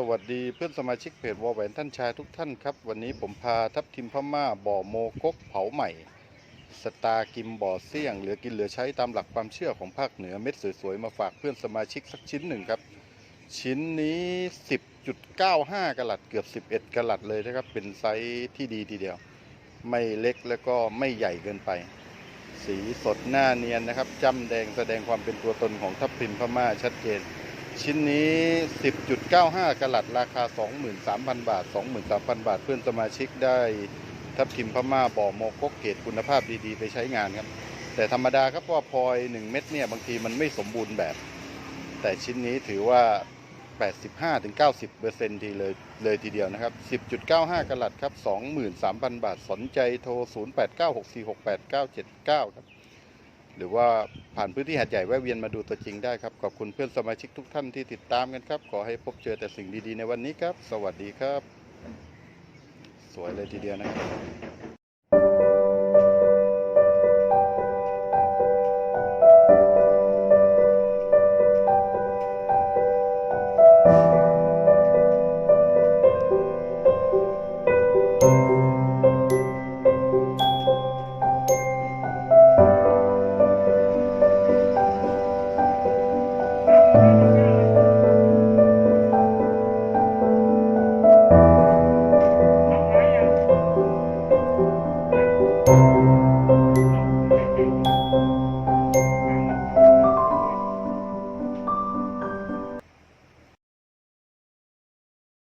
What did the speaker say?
สวัสดีเพื่อนสมาชิกเพจวอแหวนท่านชายทุกท่านครับ วันนี้ผมพาทัพทิมพม่าบ่อโมกกเผาใหม่ สตาร์กิมบ่อเสี่ยงเหลือกินเหลือใช้ตามหลักความเชื่อของภาคเหนือเม็ดสวยๆ มาฝากเพื่อนสมาชิกสักชิ้นหนึ่งครับ ชิ้นนี้ 10.95กะลัดเกือบ 11กะลัดเลยนะครับ เป็นไซส์ที่ดีทีเดียว ไม่เล็กแล้วก็ไม่ใหญ่เกินไป สีสดหน้าเนียนนะครับจ้ำแดงแสดงความเป็นตัวตนของทัพทิมพม่าชัดเจน ชิ้นนี้ 10.95กะลัดราคา 23,000 บาท 23,000 บาท เพื่อนสมาชิกได้ทับทิมพม่าบ่อโมกกเกตคุณภาพดีๆ ไปใช้งานครับ แต่ธรรมดาครับว่าพลอย 1 เม็ดเนี่ย บางทีมันไม่สมบูรณ์แบบ แต่ชิ้นนี้ถือว่า 85-90%ทีเลยเลยทีเดียวนะครับ 10.95กะลัดครับ 23,000 บาท สนใจโทร 0896468979 ครับ หรือว่า ผ่านพื้นที่หาดใหญ่แวะเวียนมาดูตัวจริงได้ครับ ขอบคุณเพื่อนสมาชิกทุกท่านที่ติดตามกันครับ ขอให้พบเจอแต่สิ่งดีๆในวันนี้ครับ สวัสดีครับ สวยเลยทีเดียวนะครับ